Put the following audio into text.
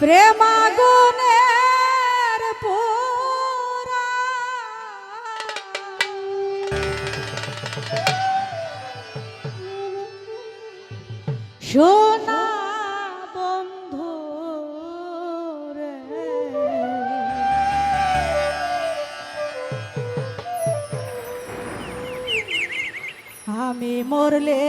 প্রেমাগুনের পুরা। সোনা বন্ধু রে। আমি মরলে